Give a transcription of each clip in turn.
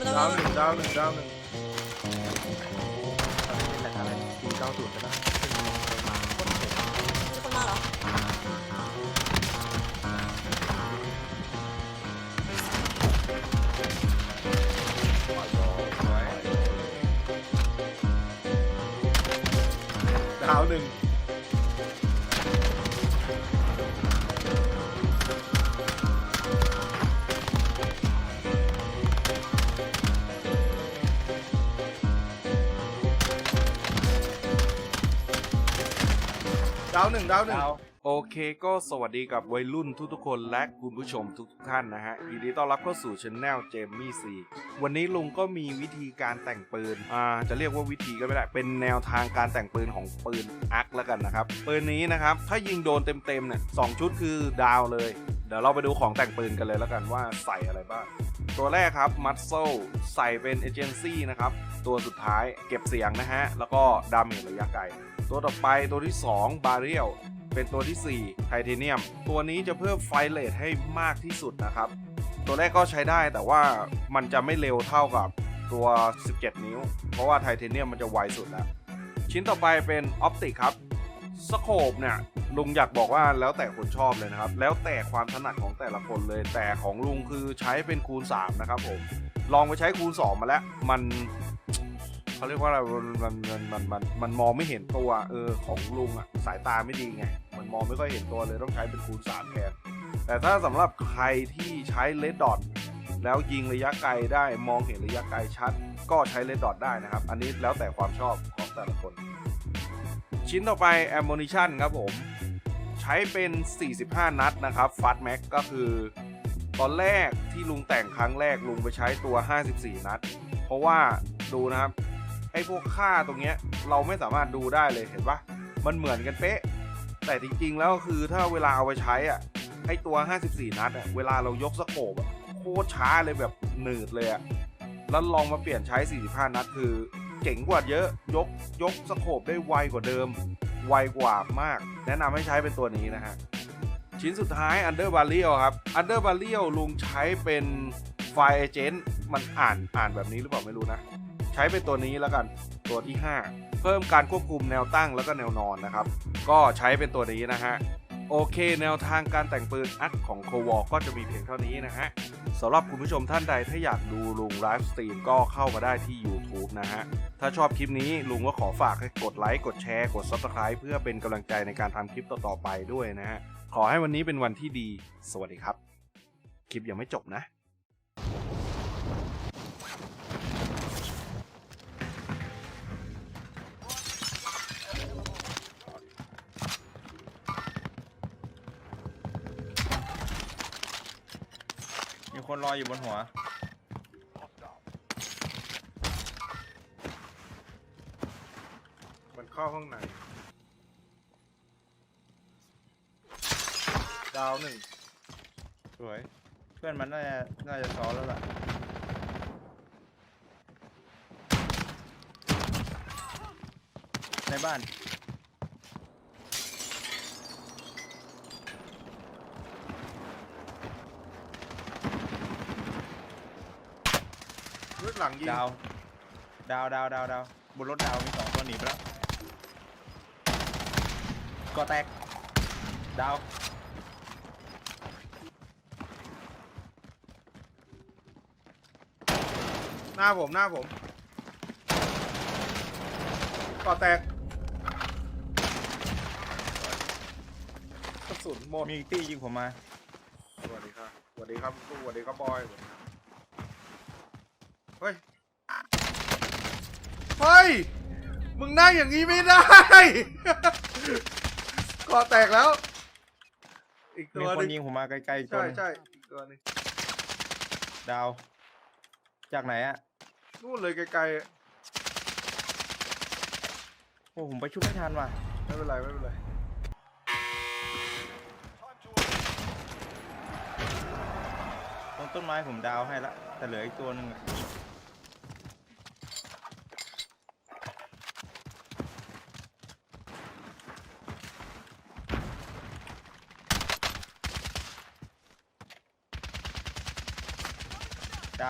ไม่ต้องดาวไม่หต้องนึ่งดาวหนึ่งดาวหนึ่งแต่อะไรปีเก้าศูนย์ก็ได้มีคนมาเหรอดาวหนึ่งาวหนึ่งดาวหนึ่งโอเคก็สวัสดีกับวัยรุ่นทุกๆคนและคุณผู้ชมทุกๆท่านนะฮะยินดีต้อนรับเข้าสู่ช anel เจมมี่ซีวันนี้ลุงก็มีวิธีการแต่งปืนอ่าจะเรียกว่าวิธีก็ไม่ได้เป็นแนวทางการแต่งปืนของปืนอักแล้วกันนะครับปืนนี้นะครับถ้ายิงโดนเต็มๆเนี่ยสองชุดคือดาวเลย เดี๋ยวเราไปดูของแต่งปืนกันเลยแล้วกันว่าใส่อะไรบ้างตัวแรกครับมั s โซใส่เป็นเอเจนซี่นะครับตัวสุดท้ายเก็บเสียงนะฮะแล้วก็ดาเมจระยะไกล ตัวต่อไปตัวที่ 2 บาเรียลเป็นตัวที่ 4 ไทเทเนียม ตัวนี้จะเพิ่มไฟเลทให้มากที่สุดนะครับ ตัวแรกก็ใช้ได้แต่ว่ามันจะไม่เร็วเท่ากับตัว 17 นิ้ว เพราะว่าไทเทเนียมมันจะไวสุดแล้ว ชิ้นต่อไปเป็นออปติกครับสโคปเนี่ยลุงอยากบอกว่าแล้วแต่คนชอบเลยนะครับ แล้วแต่ความถนัดของแต่ละคนเลยแต่ของลุงคือใช้เป็นคูณ 3 นะครับผม ลองไปใช้คูณ 2 มาแล้ว มัน เขาเรียกว่าอะไรมันมันมันมันมันมองไม่เห็นตัวเออของลุงอะสายตาไม่ดีไงมันมองไม่ค่อยเห็นตัวเลยต้องใช้เป็นคูณ3แทนแต่ถ้าสำหรับใครที่ใช้เลดดอทแล้วยิงระยะไกลได้มองเห็นระยะไกลชัด ก็ใช้เลดดอทได้นะครับ อันนี้แล้วแต่ความชอบของแต่ละคน ชิ้นต่อไป ammunition ครับผม ใช้เป็น 45 นัดนะครับฟัตแม็กก็คือ ตอนแรกที่ลุงแต่งครั้งแรกลุงไปใช้ตัว 54 นัด เพราะว่าดูนะครับ ไอ้พวกค่าตรงเนี้ยเราไม่สามารถดูได้เลยเห็นปะมันเหมือนกันเป๊ะ แต่จริงๆแล้วคือถ้าเวลาเอาไปใช้อะไอ้ตัว 54 นัดอะเวลาเรายกสโคปอะโคตรช้าเลยแบบหนืดเลยอะแล้วลองมาเปลี่ยนใช้ 45 นัดคือเจ๋งกว่าเยอะยกยกสโคปได้ไวกว่าเดิม ไวกว่ามาก แนะนำให้ใช้เป็นตัวนี้นะฮะ ชิ้นสุดท้าย Under Barrel ครับ Under Barrel ลุงใช้เป็น Fire Agent มันอ่านอ่านแบบนี้หรือเปล่าไม่รู้นะ ช้เป็นตัวนี้แล้วกันตัวที่ 5 เพิ่มการควบคุมแนวตั้งแล้วก็แนวนอนนะครับ ก็ใช้เป็นตัวนี้นะฮะโอเค แนวทางการแต่งปืนอัดของโควอก็จะมีเพียงเท่านี้นะฮะสำหรับคุณผู้ชมท่านใดถ้าอยากดูลุงไลฟ์สตรีมก็เข้ามาได้ที่ YouTube นะฮะ ถ้าชอบคลิปนี้ลุงก็ขอฝากให้กดไลค์ กดแชร์ กด Subscribe เพื่อเป็นกำลังใจในการทำคลิปต่อ ๆ ไปด้วยนะฮะ ขอให้วันนี้เป็นวันที่ดี สวัสดีครับ คลิปยังไม่จบนะ คนรออยู่บนหัว มันเข้าห้องไหน ดาวหนึ่งสวย เพื่อนมันน่าจะน่าจะซ้อนแล้วล่ะ ในบ้าน หลังยิงดาว ดาวดาวดาวดาวบนรถดาวมีสองตัวหนีไปแล้วก็แตก ดาว หน้าผมหน้าผมก่อแตกกระสุนหมดมีอีกตี้ยิงผมมา สวัสดีครับสวัสดีครับสวัสดีครับบอยเฮ้ย เฮ้ย มึงนั่งอย่างนี้ไม่ได้ ก่อแตกแล้ว อีกตัมีวคหนนึงยิงผมมาไกลๆอีกตัวใช่หนึ่งใช่อีกตัวหนึงดาว จากไหนอะนู่นเลยไกลๆอะโอ้ผมไปชุบไม่ทันว่ะไม่เป็นไรไม่เป็นไร ตรงต้นไม้ผมดาวให้ละแต่เหลืออีกตัวหนึ่งอะ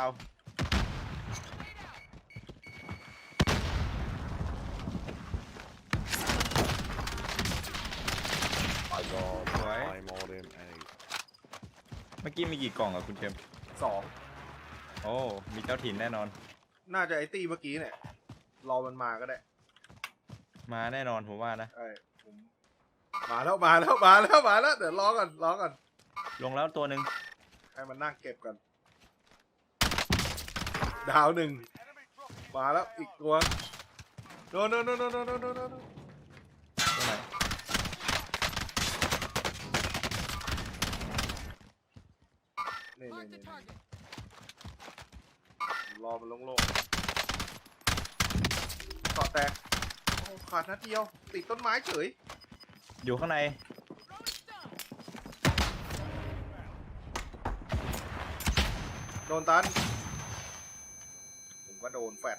าวเมื่อกี้มีกี่กล่องอะคุณเทมสอง โอ้มีเจ้าถิ่นแน่นอน น่าจะไอตี้เมื่อกี้เนี่ย รอมันมาก็ได้มาแน่นอนผมว่านะ ไอ้ผมมาแล้วมาแล้วมาแล้วมาแล้วเดี๋ยวรอก่อนรอก่อนลงแล้วตัวหนึ่งให้มันนั่งเก็บกัน ดาวหนึ่งมาแล้วอีกตัวโดนโดนโดนโดนโดนโดนโดนตันรอมันลงๆเกต่อแตกขาดนัดเดียว ติดต้นไม้เฉย อยู่ข้างใน โดนตัน ก็โดนแฟด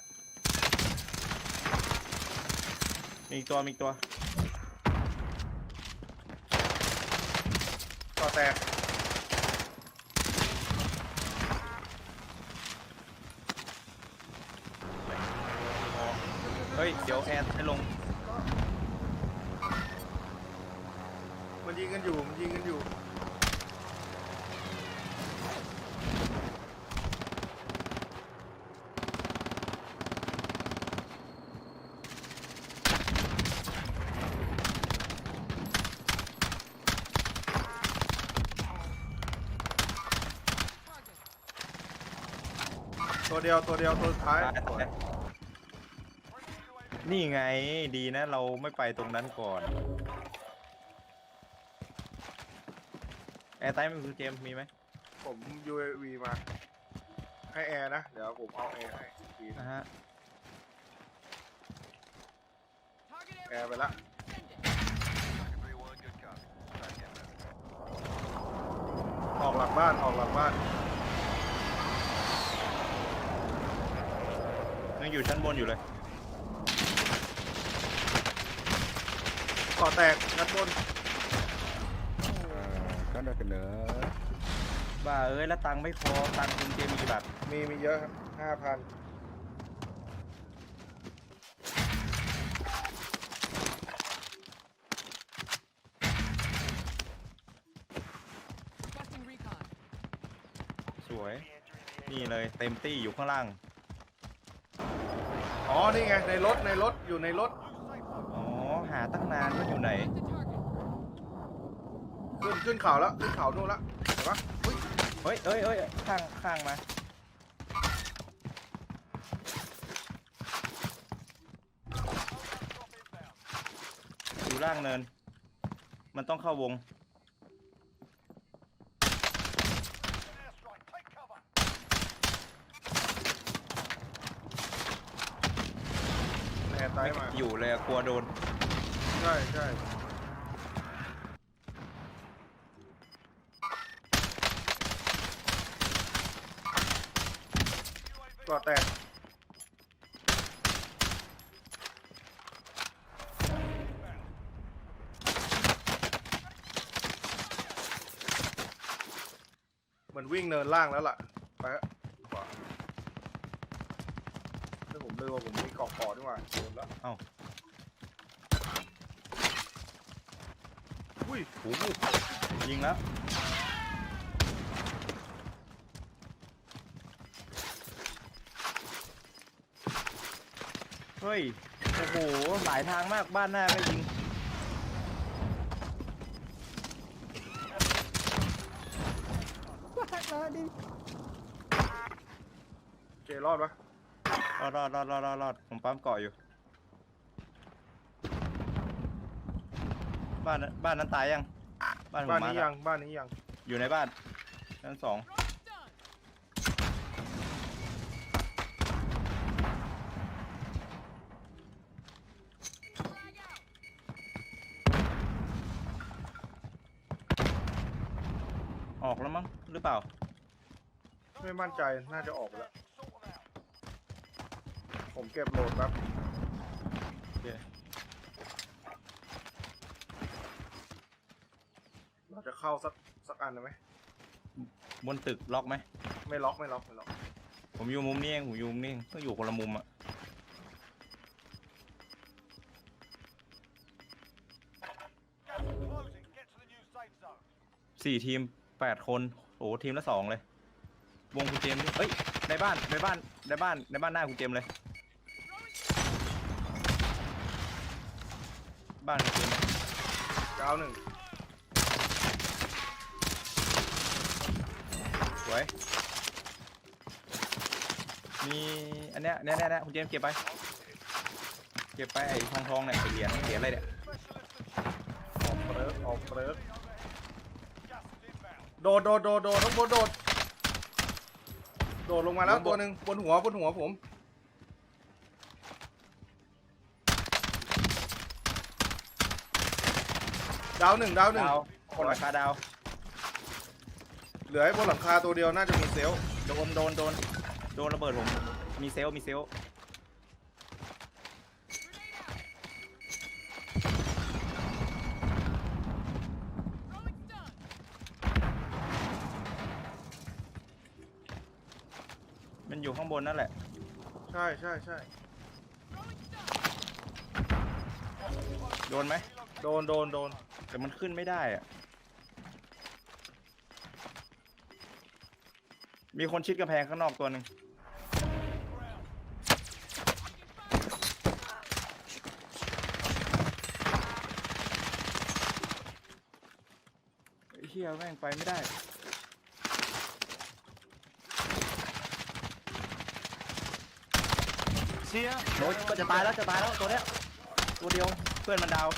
มีอีกตัวมีอีกตัวเกาะแตกเฮ้ย เดี๋ยวแอร์ให้ลง มันยิงกันอยู่มันยิงกันอยู่ ตัวเดียวตัวเดียวตัวสุดท้ายตายตายนี่ไงดีนะเราไม่ไปตรงนั้นก่อน แอร์ไตไม่คือเจมส์มีไหมผม UAV มา ให้แอร์นะ เดี๋ยวผมเอาแอร์ให้อีกทีนะนะฮะ Target แอ area ร์ไปละ ออกหลังบ้านออกหลังบ้าน ยังอยู่ชั้นบนอยู่เลยเกาะแตกงัดบน ก็ได้กันเนอะบ้าเอ้ยแล้วตังค์ไม่พอตังค์คุณเจมส์มีกี่บาทมีมีเยอะครับห้าพัน Requesting recon. สวย นี่เลยเต็มตี้อยู่ข้างล่าง อ๋อ นี่ไง ในรถ ในรถ อยู่ในรถ อ๋อ หาตั้งนานว่าอยู่ไหน Mark the target. ขึ้น ขึ้นเขาแล้ว ขึ้นเขานู่นละเห็นปะอุ๊ยเฮ้ยเอ้ยเอ้ยข้าง ข้างมา อยู่ล่างเนิน มันต้องเข้าวง ร์ไตไม่มาอยู่เลยอะกลัวโดน ใช่ใช่เกาะแตกมันวิ่งเนินล่างแล้วล่ะ ไปฮะขวา ถ้าผมลืมว่าผมมีเกาะคอด้วยว่าโดนแล้วเอ้า อุ้ยโอ้โหยิงแล้ว เฮ้ย โอ้โห หลายทางมากบ้านหน้าก็ยิงเจรอดปะ รอดรอดรอดรอดรอดรอดผมปั๊มเกาะอยู่ บ้านบ้านนั้นตายยัง บ้านผมบ้านมานี้แล้วยังบ้านนี้ยังอยู่ในบ้านชั้นสอง ออกแล้วมั้งหรือเปล่า ไม่มั่นใจน่าจะออกไปแล้ว ผมเก็บโหลดแป๊บโอเคเราจะเข้าสักสักอันได้ไหมบนตึกล็อกไหม ไม่ล็อกไม่ล็อกไม่ล็อก ผมอยู่มุมนี้เองผมอยู่มุมนี้เองต้องอยู่คนละมุมอะสี่ทีมแปดคนโหอ้ทีมละสองเลย วงคุณเจมส์นี่เอ้ยในบ้านในบ้านในบ้านในบ้านหน้าคุณเจมส์เลย บ้านคุณเจมส์ดาหนึ่งสวย มีอันเนี้ยเนี้ยเนี้ยเนี้ยคุณเจมส์เก็บไป เก็บไปไอ้ทองทองเนี่ยไอ้เหรียญเหรียญอะไรเนี่ย ออกเปลิกออกเปลิกโดดโดดโดดโดดต้องบนโดด โดดลงมาแล้วตัวหนึ่งบนหัวบนหัวผม ดาวหนึ่งดาวหนึ่งดาวคนราคาดาว เหลือให้บนหลังคาตัวเดียวน่าจะมีเซลล์โดนโดนโดนโดนระเบิดผม มีเซลลมีเซลล Throwing stun. มันอยู่ข้างบนนั่นแหละ ใช่ใช่ใช่ Throwing stun. โดนไหม โดนโดนโดน แต่มันขึ้นไม่ได้อะมีคนชิดกำแพงข้างนอกตัวหนึ่งไอ้เฮียแม่งไปไม่ได้โน้ตก็จะตายแล้วจะตายแล้วตัวเนี้ยตัวเดียวเพื่อนมันดาว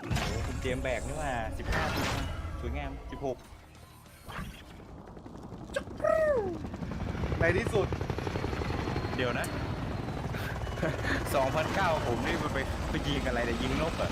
โอ้โหคุณเจ มส์แบกนี่ว่าสิบห้าสวยงามสิบหกในที่สุด เดี๋ยวนะ สองพันเก้าผมนี่ไปไปยิงอะไรแต่ยยิงนกเหรอะ